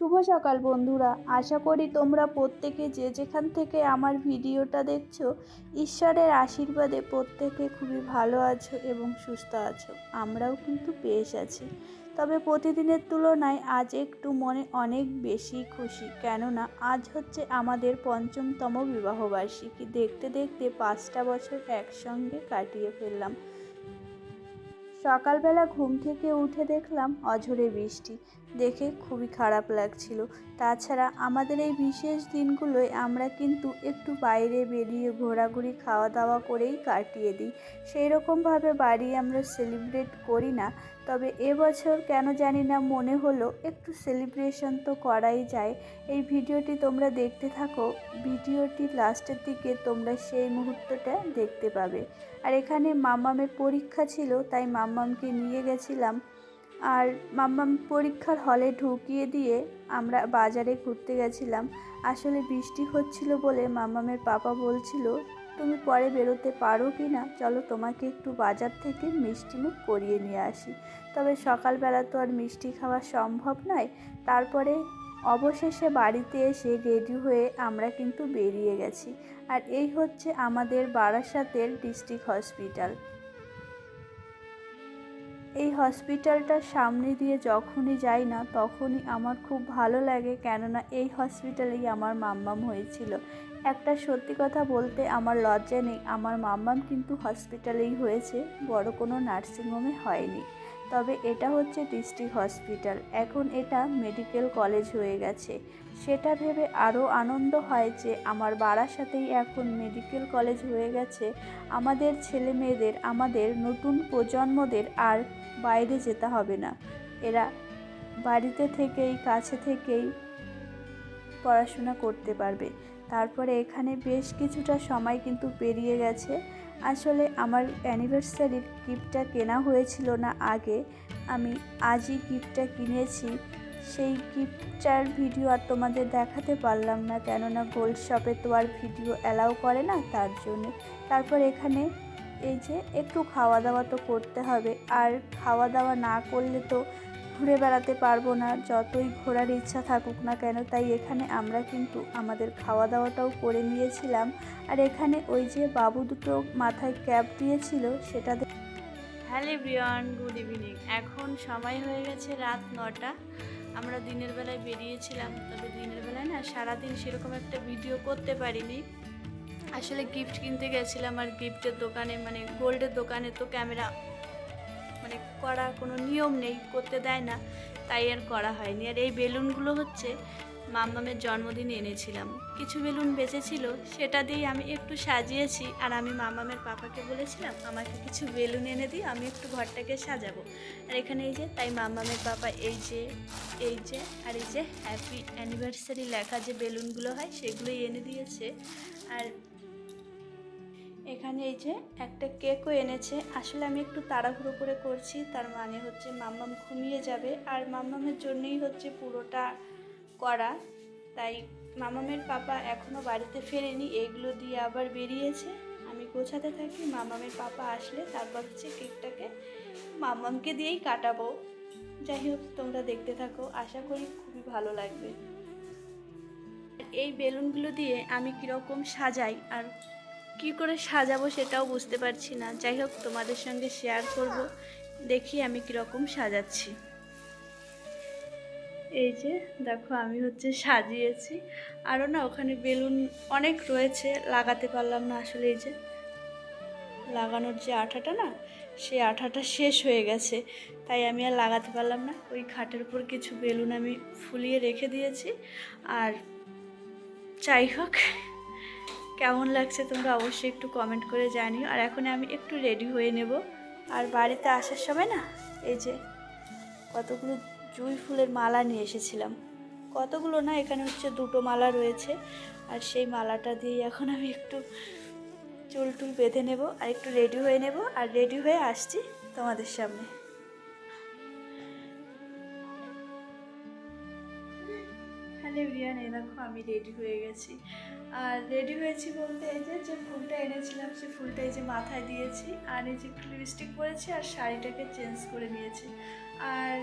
শুভ সকাল বন্ধুরা। আশা করি তোমরা প্রত্যেকে যে যেখান থেকে আমার ভিডিওটা দেখছ, ঈশ্বরের আশীর্বাদে প্রত্যেকে খুবই ভালো আছো এবং সুস্থ আছো। আমরাও কিন্তু বেশ আছি। তবে প্রতিদিনের তুলনায় আজ একটু মনে অনেক বেশি খুশি। কেননা আজ হচ্ছে আমাদের পঞ্চমতম বিবাহবার্ষিকী। দেখতে দেখতে পাঁচটা বছর একসঙ্গে কাটিয়ে ফেললাম। সকালবেলা ঘুম থেকে উঠে দেখলাম অঝরে বৃষ্টি। দেখে খুবই খারাপ লাগছিল। তাছাড়া আমাদের এই বিশেষ দিনগুলোয় আমরা কিন্তু একটু বাইরে বেরিয়ে ঘোরাঘুরি খাওয়া দাওয়া করেই কাটিয়ে দিই। সেই রকমভাবে বাড়ি আমরা সেলিব্রেট করি না। তবে এবছর কেন জানি না মনে হলো একটু সেলিব্রেশন তো করাই যায়। এই ভিডিওটি তোমরা দেখতে থাকো ভিডিওটি লাস্টের দিকে তোমরা সেই মুহূর্তটা দেখতে পাবে। আর এখানে মাম্মামের পরীক্ষা ছিল, তাই মাম্মামকে নিয়ে গেছিলাম। আর মাম্মাম পরীক্ষার হলে ঢুকিয়ে দিয়ে আমরা বাজারে ঘুরতে গেছিলাম। আসলে বৃষ্টি হচ্ছিল বলে মাম্মামের পাপা বলছিল, তুমি পরে বেরোতে পারো কি না? চলো তোমাকে একটু বাজার থেকে মিষ্টি মুখ করিয়ে নিয়ে আসি। তবে সকালবেলা তো আর মিষ্টি খাওয়া সম্ভব নয়। তারপরে অবশেষে বাড়িতে এসে রেডি হয়ে আমরা কিন্তু বেরিয়ে গেছি। আর এই হচ্ছে আমাদের বারাসাতের ডিস্ট্রিক্ট হসপিটাল। এই হসপিটালটার সামনে দিয়ে যখনই যাই না, তখনই আমার খুব ভালো লাগে। কেননা এই হসপিটালেই আমার মাম্মাম হয়েছিল। একটা সত্যি কথা বলতে আমার লজ্জা নেই। আমার মাম্মাম কিন্তু হসপিটালেই হয়েছে। বড় কোনো নার্সিংহোমে হয়নি। তবে এটা হচ্ছে ডিস্ট্রিক্ট হসপিটাল। এখন এটা মেডিকেল কলেজ হয়ে গেছে। সেটা ভেবে আরও আনন্দ হয় যে আমার বারাসাতেই এখন মেডিকেল কলেজ হয়ে গেছে। আমাদের ছেলে মেয়েদের আমাদের নতুন প্রজন্মদের আর বাইরে যেতে হবে না। এরা বাড়িতে থেকেই, কাছে থেকেই পড়াশোনা করতে পারবে। তারপরে এখানে বেশ কিছুটা সময় কিন্তু পেরিয়ে গেছে। আসলে আমার অ্যানিভার্সারির গিফটটা কেনা হয়েছিল না আগে। আমি আজই গিফটটা কিনেছি। সেই গিফটটার ভিডিও আর তোমাদের দেখাতে পারলাম না, কেননা গোল্ড শপে তো আর ভিডিও অ্যালাউ করে না তার জন্য। তারপর এখানে এই যে একটু খাওয়া দাওয়া তো করতে হবে। আর খাওয়া দাওয়া না করলে তো ঘুরে বেড়াতে পারব না, যতই ঘোরার ইচ্ছা থাকুক না কেন, তাই এখানে আমরা কিন্তু আমাদের খাওয়া দাওয়াটাও করে নিয়েছিলাম। আর এখানে ওই যে বাবু দুটো মাথায় ক্যাপ দিয়েছিল, সেটা হ্যালো ব্রিয়ান গুড ইভিনিং। এখন সময় হয়ে গেছে রাত নটা। আমরা দিনের বেলায় বেরিয়েছিলাম, তবে দিনের বেলায় না সারাদিন সেরকম একটা ভিডিও করতে পারিনি। আসলে গিফট কিনতে গেছিলাম আর গিফটের দোকানে মানে গোল্ডের দোকানে তো ক্যামেরা মানে করার কোনো নিয়ম নেই, করতে দেয় না, তাই আর করা হয়নি। আর এই বেলুনগুলো হচ্ছে মাম্মামের জন্মদিনে এনেছিলাম। কিছু বেলুন বেঁচেছিল, সেটা দিয়েই আমি একটু সাজিয়েছি। আর আমি মাম্মামের পাপাকে বলেছিলাম, আমাকে কিছু বেলুন এনে দিই, আমি একটু ঘরটাকে সাজাবো। আর এখানে এই যে, তাই মাম্মামের পাপা এই যে এই যে, আর এই যে, হ্যাপি অ্যানিভার্সারি লেখা যে বেলুনগুলো হয়, সেগুলোই এনে দিয়েছে। আর এখানে এই যে একটা কেকও এনেছে। আসলে আমি একটু তাড়াহুড়ো করে করছি, তার মানে হচ্ছে মাম্মাম ঘুমিয়ে যাবে। আর মাম্মামের জন্যই হচ্ছে পুরোটা করা। তাই মামামের পাপা এখনও বাড়িতে ফেরেনি, এগুলো দিয়ে আবার বেরিয়েছে। আমি গোছাতে থাকি মামামের পাপা আসলে তারপর হচ্ছে কেকটাকে মামামকে দিয়েই কাটাবো। যাই হোক, তোমরা দেখতে থাকো, আশা করি খুবই ভালো লাগবে। এই বেলুনগুলো দিয়ে আমি কীরকম সাজাই আর কি করে সাজাবো সেটাও বুঝতে পারছি না। যাই হোক, তোমাদের সঙ্গে শেয়ার করব। দেখি আমি কীরকম সাজাচ্ছি। এই যে, দেখো আমি হচ্ছে সাজিয়েছি। আরও না ওখানে বেলুন অনেক রয়েছে, লাগাতে পারলাম না আসলে এই যে। লাগানোর যে আঠাটা না, সেই আঠাটা শেষ হয়ে গেছে। তাই আমি আর লাগাতে পারলাম না। ওই খাটের উপর কিছু বেলুন আমি ফুলিয়ে রেখে দিয়েছি। আর যাই হোক কেমন লাগছে তোমরা অবশ্যই একটু কমেন্ট করে জানিও। আর এখন আমি একটু রেডি হয়ে নেব। আর বাড়িতে আসার সময় না, এই যে কতগুলো জুঁই ফুলের মালা নিয়ে এসেছিলাম। কতগুলো না, এখানে হচ্ছে দুটো মালা রয়েছে। আর সেই মালাটা দিয়ে এখন আমি একটু চুল টুল বেঁধে নেব। আর একটু রেডি হয়ে নেব। আর রেডি হয়ে আসছি তোমাদের সামনে। হ্যালো রিয়ান এই দেখো আমি রেডি হয়ে গেছি। আর রেডি হয়েছি বলতে এই যে যে ফুলটা এনেছিলাম সেই ফুলটা এই যে মাথায় দিয়েছি, আর এই যে লিপস্টিক পরেছি, আর শাড়িটাকে চেঞ্জ করে নিয়েছি। আর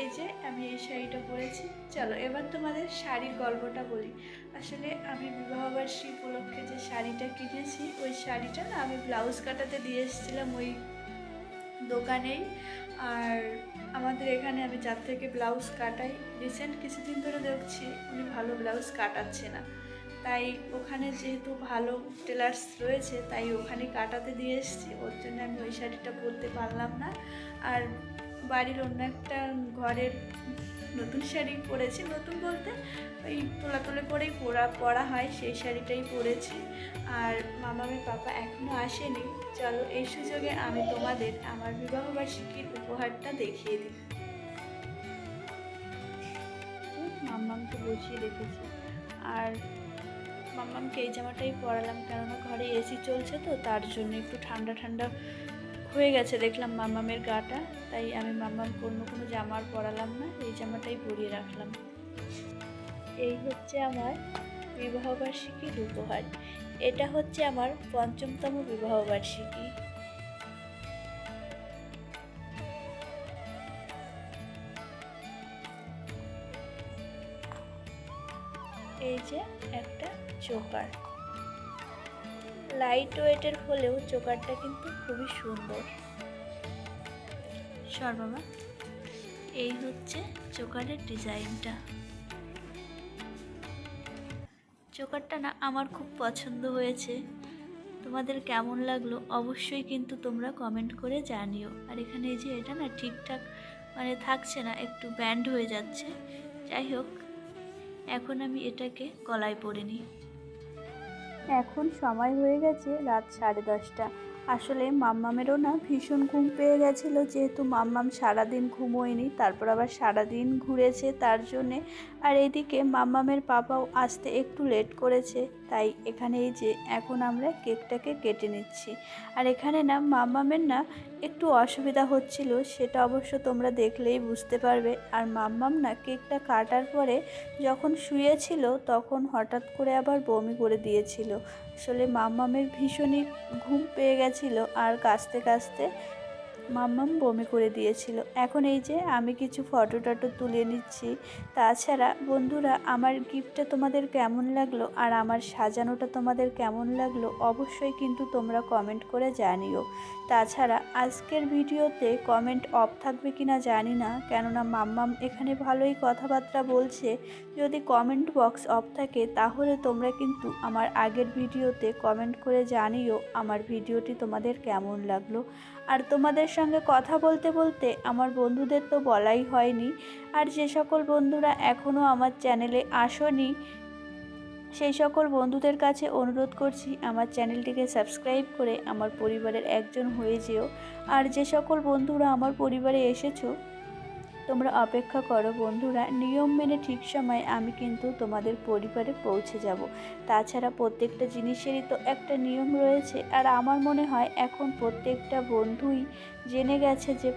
এই যে আমি এই শাড়িটা পরেছি। চলো, এবার তোমাদের শাড়ির গল্পটা বলি। আসলে আমি বিবাহবার্ষিকী উপলক্ষে যে শাড়িটা কিনেছি, ওই শাড়িটা না আমি ব্লাউজ কাটাতে দিয়ে এসেছিলাম ওই দোকানেই। আর আমাদের এখানে আমি যার থেকে ব্লাউজ কাটাই। রিসেন্ট কিছুদিন ধরে দেখছি উনি ভালো ব্লাউজ কাটাচ্ছে না। তাই ওখানে যেহেতু ভালো টেলার্স রয়েছে, তাই ওখানে কাটাতে দিয়ে এসেছি। ওর জন্য আমি ওই শাড়িটা পরতে পারলাম না। আর বাড়ির অন্য একটা ঘরের নতুন শাড়ি পরেছি। নতুন বলতে ওই তোলা তোলে করেই পরা পরা হয়, সেই শাড়িটাই পরেছি। আর মামা মামামের পাপা এখনও আসেনি। চলো, এই সুযোগে আমি তোমাদের আমার বিবাহবার্ষিকীর উপহারটা দেখিয়ে দিই। মাম্মামকে বসিয়ে রেখেছি আর মাম্মামকে এই জামাটাই পরালাম, কেননা ঘরে এসি চলছে তো, তার জন্য একটু ঠান্ডা ঠান্ডা হয়ে গেছে দেখলাম মাম্মামের গাটা। তাই আমি মাম্মামকে অন্য কোনো জামা আর পরালাম না, এই জামাটাই পরিয়ে রাখলাম। এই হচ্ছে আমার বিবাহবার্ষিকীর উপহার। এটা হচ্ছে আমার পঞ্চমতম বিবাহবার্ষিকী। এই যে একটা চোকার। লাইট ওয়েটের হলেও চোকারটা কিন্তু খুবই সুন্দর। সর এই হচ্ছে চোকারের ডিজাইনটা। চোকারটা না আমার খুব পছন্দ হয়েছে। তোমাদের কেমন লাগল অবশ্যই কিন্তু তোমরা কমেন্ট করে জানিও। আর এখানে এই যে এটা না ঠিকঠাক মানে থাকছে না, একটু ব্যান্ড হয়ে যাচ্ছে। যাই হোক, এখন আমি এটাকে গলায় পরে নিই। এখন সময় হয়ে গেছে রাত সাড়ে দশটা। আসলে মাম্মামেরও না ভীষণ ঘুম পেয়ে গেছিল, যেহেতু মাম্মাম সারাদিন ঘুমোয়নি, তারপর আবার সারাদিন ঘুরেছে তার জন্যে। আর এদিকে মাম্মামের পাপাও আসতে একটু লেট করেছে। তাই এখানে এই যে এখন আমরা কেকটাকে কেটে নিচ্ছি। আর এখানে না মাম্মামের না একটু অসুবিধা হচ্ছিল, সেটা অবশ্য তোমরা দেখলেই বুঝতে পারবে। আর মাম্মাম না কেকটা কাটার পরে যখন শুয়েছিল, তখন হঠাৎ করে আবার বমি করে দিয়েছিল। আসলে মাম্মামের ভীষণই ঘুম পেয়ে গেছিল আর কাঁচতে কাঁচতে মাম্মাম বমি করে দিয়েছিল। এখন এই যে আমি কিছু ফটো টটো তুলে নিচ্ছি। তাছাড়া বন্ধুরা, আমার গিফটটা তোমাদের কেমন লাগল আর আমার সাজানোটা তোমাদের কেমন লাগল অবশ্যই কিন্তু তোমরা কমেন্ট করে জানিও। তাছাড়া আজকের ভিডিওতে কমেন্ট অফ থাকবে কি না জানি না, কেননা মাম্মাম এখানে ভালোই কথাবার্তা বলছে। যদি কমেন্ট বক্স অফ থাকে তাহলে তোমরা কিন্তু আমার আগের ভিডিওতে কমেন্ট করে জানিও আমার ভিডিওটি তোমাদের কেমন লাগল। আর তোমাদের সঙ্গে কথা বলতে বলতে আমার বন্ধুদের তো বলাই হয়নি। আর যে সকল বন্ধুরা এখনও আমার চ্যানেলে আসনি, সেই সকল বন্ধুদের কাছে অনুরোধ করছি আমার চ্যানেলটিকে সাবস্ক্রাইব করে আমার পরিবারের একজন হয়ে যেও। আর যে সকল বন্ধুরা আমার পরিবারে এসেছ তোমরা অপেক্ষা করো বন্ধুরা, নিয়ম মেনে ঠিক সময়ে আমি কিন্তু তোমাদের পরিবারে পৌঁছে যাব। তাছাড়া প্রত্যেকটা জিনিসেরই তো একটা নিয়ম রয়েছে। আর আমার মনে হয় এখন প্রত্যেকটা বন্ধুই জেনে গেছে যে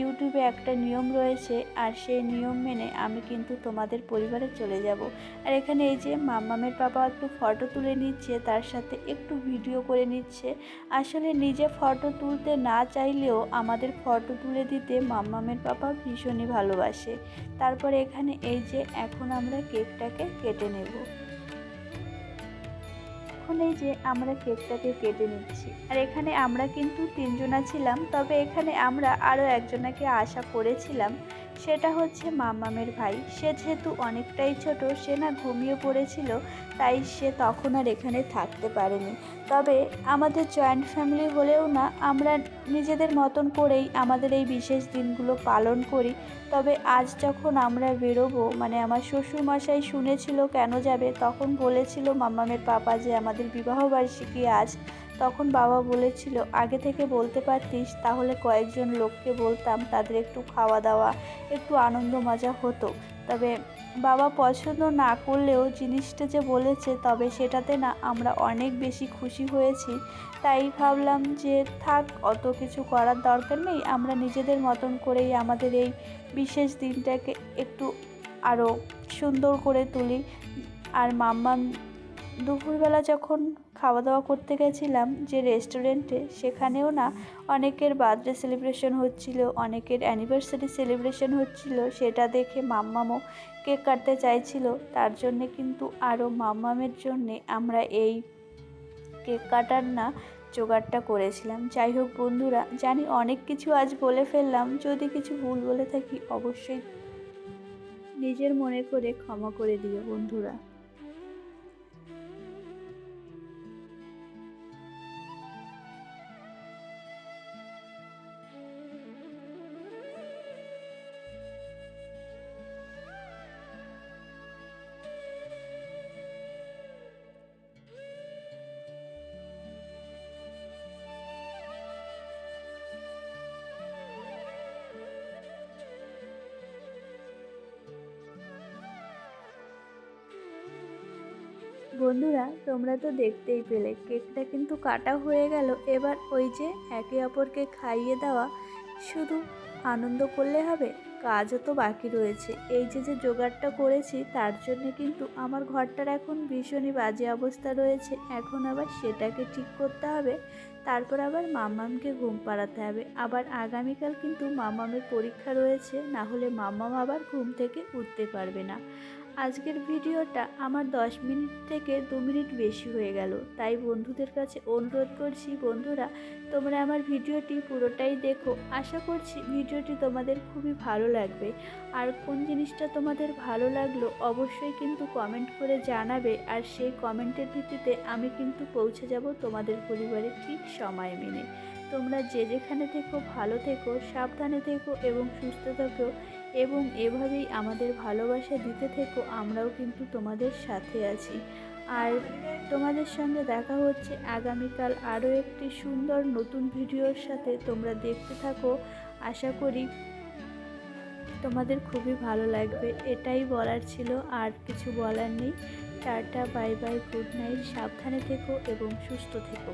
ইউটিউবে একটা নিয়ম রয়েছে, আর সেই নিয়ম মেনে আমি কিন্তু তোমাদের পরিবারে চলে যাব। আর এখানে এই যে মাম্মামের বাবা একটু ফটো তুলে নিচ্ছে, তার সাথে একটু ভিডিও করে নিচ্ছে। আসলে নিজে ফটো তুলতে না চাইলেও আমাদের ফটো তুলে দিতে মাম্মামের বাবা ভীষণই ভালোবাসে। তারপরে এখানে এই যে এখন আমরা কেকটাকে কেটে নেব। এখন এই যে আমরা কেকটাকে কেটে নিচ্ছি। আর এখানে আমরা কিন্তু তিনজনা ছিলাম, তবে এখানে আমরা আরও একজনাকে আশা করেছিলাম সেটা হচ্ছে মামামের ভাই। সে যেহেতু অনেকটাই ছোট, সে না ঘুমিয়ে পড়েছিল, তাই সে তখন আর এখানে থাকতে পারেনি। তবে আমাদের জয়েন্ট ফ্যামিলি হলেও না, আমরা নিজেদের মতন করেই আমাদের এই বিশেষ দিনগুলো পালন করি। তবে আজ যখন আমরা বেরোবো মানে আমার শ্বশুরমশাই শুনেছিল কেন যাবে, তখন বলেছিল মাম্মামের পাপা যে আমাদের বিবাহবার্ষিকী আজ তখন বাবা বলেছিল, আগে থেকে বলতে পারতিস, তাহলে কয়েকজন লোককে বলতাম তাদের একটু খাওয়া দাওয়া, একটু আনন্দ মজা হতো। তবে বাবা পছন্দ না করলেও জিনিসটা যে বলেছে, তবে সেটাতে না আমরা অনেক বেশি খুশি হয়েছি। তাই ভাবলাম যে, থাক, অত কিছু করার দরকার নেই, আমরা নিজেদের মতন করেই আমাদের এই বিশেষ দিনটাকে একটু আরও সুন্দর করে তুলি। আর মাম্মাম দুপুরবেলা যখন খাওয়া দাওয়া করতে গেছিলাম যে রেস্টুরেন্টে, সেখানেও না অনেকের বার্থডে সেলিব্রেশন হচ্ছিল, অনেকের অ্যানিভার্সারি সেলিব্রেশন হচ্ছিল, সেটা দেখে মাম্মামও কেক কাটতে চাইছিল। তার জন্যে কিন্তু আরও মাম্মামের জন্যে আমরা এই কেক কাটার না জোগাড়টা করেছিলাম। যাই হোক বন্ধুরা, জানি অনেক কিছু আজ বলে ফেললাম, যদি কিছু ভুল বলে থাকি অবশ্যই নিজের মনে করে ক্ষমা করে দিও বন্ধুরা। বন্ধুরা, তোমরা তো দেখতেই পেলে, কেকটা কিন্তু কাটা হয়ে গেল। এবার ওই যে একে অপরকে খাইয়ে দেওয়া, শুধু আনন্দ করলে হবে? কাজও তো বাকি রয়েছে। এই যে যে জোগাড়টা করেছি, তার জন্য কিন্তু আমার ঘরটার এখন ভীষণই বাজে অবস্থা রয়েছে। এখন আবার সেটাকে ঠিক করতে হবে। তারপর আবার মাম্মামকে ঘুম পাড়াতে হবে। আবার আগামীকাল কিন্তু মামামের পরীক্ষা রয়েছে, না হলে মাম্মাম আবার ঘুম থেকে উঠতে পারবে না। আজকের ভিডিওটা আমার দশ মিনিট থেকে দু মিনিট বেশি হয়ে গেল। তাই বন্ধুদের কাছে অনুরোধ করছি, বন্ধুরা, তোমরা আমার ভিডিওটি পুরোটাই দেখো। আশা করছি ভিডিওটি তোমাদের খুবই ভালো লাগবে। আর কোন জিনিসটা তোমাদের ভালো লাগল অবশ্যই কিন্তু কমেন্ট করে জানাবে। আর সেই কমেন্টের ভিত্তিতে আমি কিন্তু পৌঁছে যাব তোমাদের পরিবারে ঠিক সময় মেনে। তোমরা যে যেখানে থেকো, ভালো থেকো, সাবধানে থেকো এবং সুস্থ থেকো। এবং এভাবেই আমাদের ভালোবাসা দিতে থেকো, আমরাও কিন্তু তোমাদের সাথে আছি। আর তোমাদের সঙ্গে দেখা হচ্ছে আগামীকাল আরও একটি সুন্দর নতুন ভিডিওর সাথে। তোমরা দেখতে থাকো, আশা করি তোমাদের খুবই ভালো লাগবে। এটাই বলার ছিল, আর কিছু বলার নেই। Tata, bye bye, good night, সাবধানে থেকো এবং সুস্থ থেকো।